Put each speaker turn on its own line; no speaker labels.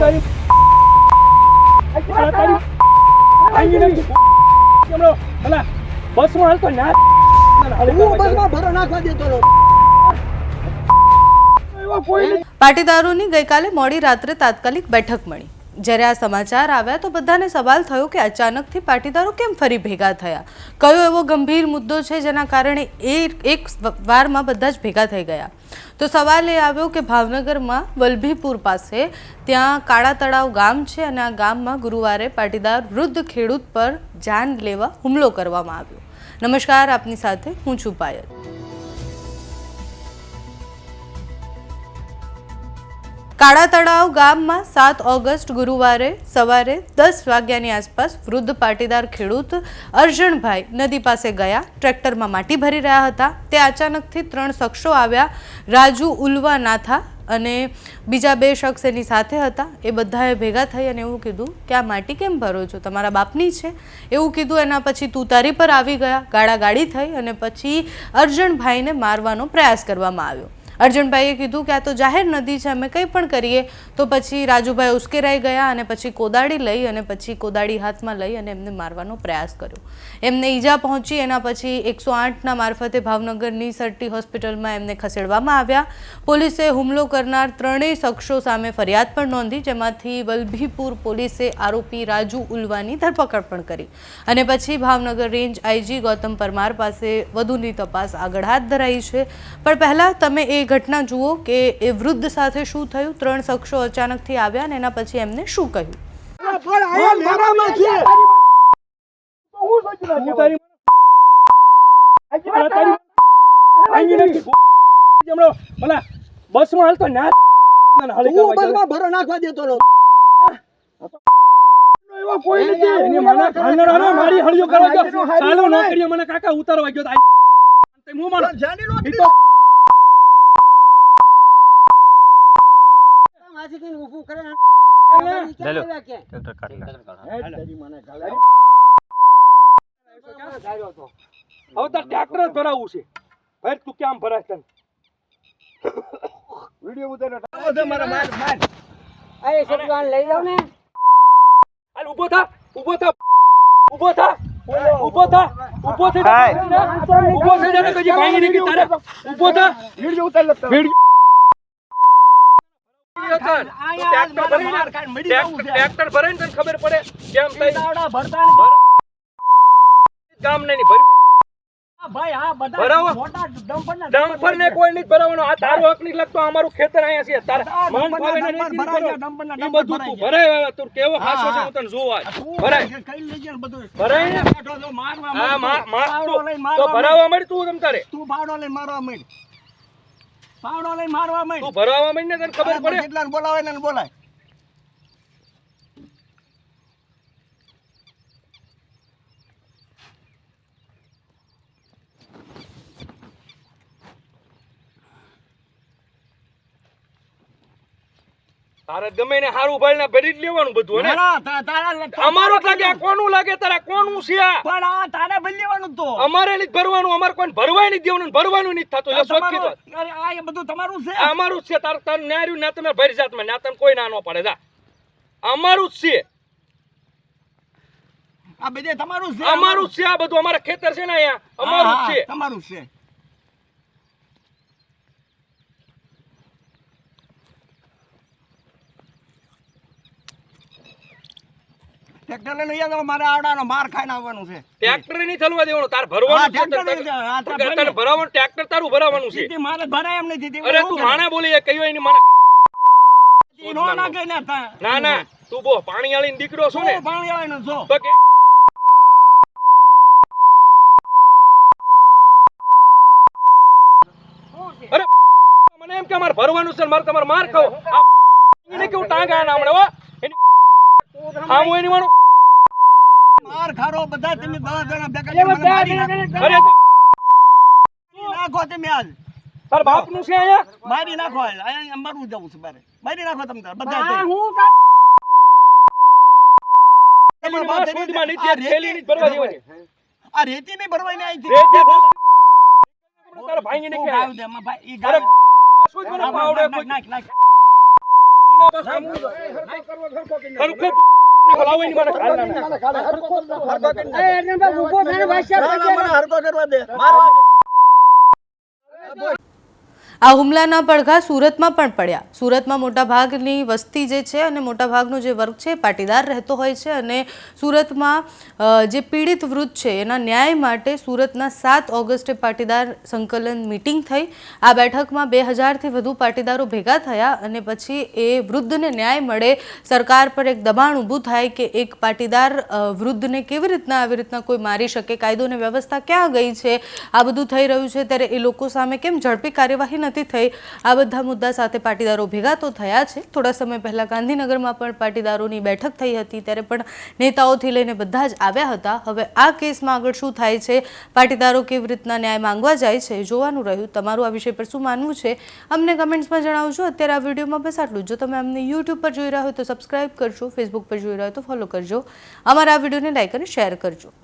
તારી આ તારી આંગી નાખી. કેમનો? અલા, બસમાં હાલતો ના
ભરો નાખવા દેતો.
પાટીદારોની ગઈકાલે મોડી રાત્રે તાત્કાલિક બેઠક મળી જ્યારે આ સમાચાર આવ્યા તો બધાને સવાલ થયો કે અચાનકથી પાટીદારો કેમ ફરી ભેગા થયા? કયો એવો ગંભીર મુદ્દો છે જેના કારણે એ એક વારમાં બધા જ ભેગા થઈ ગયા? તો સવાલ એ આવ્યો કે ભાવનગરમાં વલભીપુર પાસે ત્યાં કાળા તળાવ ગામ છે અને આ ગામમાં ગુરુવારે પાટીદાર વૃદ્ધ ખેડૂત પર જાન લેવા હુમલો કરવામાં આવ્યો. નમસ્કાર, આપની સાથે હું છું પાયલ. કાળા તળાવ ગામમાં સાત ઓગસ્ટ ગુરુવારે સવારે દસ વાગ્યાની આસપાસ વૃદ્ધ પાટીદાર ખેડૂત અર્જણભાઈ નદી પાસે ગયા, ટ્રેક્ટરમાં માટી ભરી રહ્યા હતા. તે અચાનકથી ત્રણ શખ્સો આવ્યા, રાજુ ઉલવા નાથા અને બીજા બે શખ્સ એની સાથે હતા. એ બધાએ ભેગા થઈ અને એવું કીધું કે, આ માટી કેમ ભરો છો? તમારા બાપની છે. એવું કીધું, એના પછી તુતારી પર આવી ગયા, ગાળાગાળી થઈ અને પછી અર્જણભાઈને મારવાનો પ્રયાસ કરવામાં આવ્યો. અર્જુનભાઈએ કીધું કે આ તો જાહેર નદી છે, અમે કંઈ પણ કરીએ. તો પછી રાજુભાઈ ઉશ્કેરાઈ ગયા અને પછી કોદાળી લઈ અને પછી કોદાળી હાથમાં લઈ અને એમને મારવાનો પ્રયાસ કર્યો. એમને ઈજા પહોંચી, એના પછી એકસો આઠના મારફતે ભાવનગરની સરટી હોસ્પિટલમાં એમને ખસેડવામાં આવ્યા. પોલીસે હુમલો કરનાર ત્રણેય શખ્સો સામે ફરિયાદ પણ નોંધી, જેમાંથી વલભીપુર પોલીસે આરોપી રાજુ ઉલવાની ધરપકડ પણ કરી. અને પછી ભાવનગર રેન્જ આઈજી ગૌતમ પરમાર પાસે વધુની તપાસ આગળ હાથ ધરાઈ છે. પણ પહેલાં તમે એ ઘટના જુઓ કે એ વૃદ્ધ સાથે શું થયું? ત્રણ શખ્સો અચાનકથી આવ્યા અને એના પછી એમને શું કહ્યું?
બસમાં હાલતો ના
ભરો નાખવા દેતો.
કોઈ નથી. એની મને મારી હળિયો કરવા ગયો ચાલો નોકરીઓ મને કાકા ઉતારવા ગયો તો હું માનો
જાણી નો
ઈ તો
માથી કઈને ઊભું કરે.
હેલો.
ક્યાં ગયા કે? હે, તારી મને તો.
હવે તાર ટ્રેક્ટર જ ભરાવવું છે. ભાઈ તું કેમ ભરાય તને?
વીડિયો ઉતાર્યો. આવો મારા માર, માર. આ એ લઈ જાઓ ને.
હાલ ઊભો થા ઊભો થા. ઊભો થા. ઊભો થા. ઊભો થઈ ઊભો થઈ જા કજી ભાંગી નીકળી તારે. ઊભો થા.
વીડિયો ઉતાર લો તમે.
ટ્રેક્ટર ભરાઈને ટ્રેક્ટર ભરાઈને તને ખબર પડે કેમ થઈ?
દાવડા ભરતા ને
નહીં ભરવી.
ભાઈ હા બધા મોટા ડમ્પરના
ડમ્પર ને કોઈ નહીં ભરાવાનો. આ તારો હક નહીં લાગતો. અમારું ખેતર અહીંયા છે. તારે મન ને
ડમ્પર
બધું તું ભરાય તું કેવો
હા,
છે
હું.
તને જોવા આજ.
તું
ભરાય.
કઈ લઈ જાય ને બધું.
ભરાય ને?
બેઠો મારવા
હા માંડમાં
તું.
માં
પાવડો લઈને
તો ભરાવા મળી તું તમ તારે.
તું ભાડો લઈ મારવા માંડ. પાવડો લઈ મારવા માંડ.
તું ભરાવા માંડ ને તને ખબર પડે.
જેટલાને બોલાવે ને બોલાય.
તારે ગમે ને હારું ભાઈ ને ભરી જ લેવાનું બધું ને? અમારો લાગે કોનું લાગે તારે કોનું છે
પણ આ તારે ભરી લેવાનું તો.
અમારે નહીં ભરવાનું અમારે કોઈ ભરવાય નહીં દેવાનું ભરવાનું નહીં થતું એટલે
અરે આ એ બધું તમારું છે?
અમારું જ છે તાર તાર ન્યાર્યું ના તમે ભરી જાત ના તમે કોઈ ના નો પડે જા. અમારું જ છે.
આ બધે તમારું છે
અમારું જ છે આ બધું અમારા ખેતર છે ને અહીંયા. અમારું જ છે.
તમારું છે. ટ્રેક્ટર લઈને અહીંયા તો મારે આવડાનો માર ખાઈને આવવાનું છે.
ટ્રેક્ટર નહીં થલવા દેવાનું તાર ભરવાનું છે
ટ્રેક્ટર
તારે
ટ્રેક્ટર
તારું ભરાવવાનું છે.
સીધી મારે ભરાય એમ નથી
અરે તું માણા બોલી એ કહ્યું એની મને
નો ના કે
ના ના ના તું બો પાણી વાળી દીકરો છો ને.
પાણી વાળાનો છો
તો કે અરે મને એમ કે માર ભરવાનું છે માર મારે તમારે માર ખાવ. આ એને કેવું ટાંગા ના હમણાં હો? આમ હું એની માનું
માર ખારો બધા તમે દવા જણા ભેગા થઈને નાખો.
અરે
નાખો તમે આજ
તાર બાપનું છે અહીંયા?
મારી નાખો અહીંયા મરવું જવું છે મારે. મારી નાખો તમે તાર બધા
હું માં
આ રેતી-
ની
નહીં ભરવાની આવી છે.
બોલ. તારા ભાઈને
તું
કે
ગાવ દે, એમાં ભાઈ, ઈ નાખ, નાખ, નાખ.
હરખો બોલાવો એની મને ખાલ ના.
હરકો કરવા દે. મારવા દે
આ હુમલાના પડઘા સુરતમાં પણ પડ્યા. સુરતમાં મોટાભાગની વસ્તી જે છે અને મોટાભાગનો જે વર્ગ છે પાટીદાર રહેતો હોય છે અને સુરતમાં જે પીડિત વૃદ્ધ છે એના ન્યાય માટે સુરતના સાત ઓગસ્ટે પાટીદાર સંકલન મિટિંગ થઈ. આ બેઠકમાં બે હજારથી વધુ પાટીદારો ભેગા થયા અને પછી એ વૃદ્ધને ન્યાય મળે. સરકાર પર એક દબાણ ઊભું થાય કે એક પાટીદાર વૃદ્ધને કેવી રીતના આવી રીતના કોઈ મારી શકે, કાયદો અને વ્યવસ્થા ક્યાં ગઈ છે? આ બધું થઈ રહ્યું છે ત્યારે એ લોકો સામે કેમ ઝડપી કાર્યવાહી નથી થઈ. આ બધા મુદ્દા સાથે પાટીદારો ભેગા તો થયા છે. થોડા સમય પહેલાં ગાંધીનગરમાં પણ પાટીદારોની બેઠક થઈ હતી. ત્યારે પણ નેતાઓથી લઈને બધા જ આવ્યા હતા. હવે આ કેસમાં આગળ શું થાય છે? પાટીદારો કેવી રીતના ન્યાય માંગવા જાય છે? જોવાનું રહ્યું. તમારું આ વિષય પર શું માનવું છે? અમને કમેન્ટ્સમાં જણાવજો. અત્યારે આ વિડીયોમાં બસ આટલું જો. તમે અમને યુટ્યુબ પર જોઈ રહ્યા હોય તો સબસ્ક્રાઇબ કરજો. ફેસબુક પર જોઈ રહ્યા હોય તો ફોલો કરજો. અમારા આ વિડીયોને લાઈક અને શેર કરજો.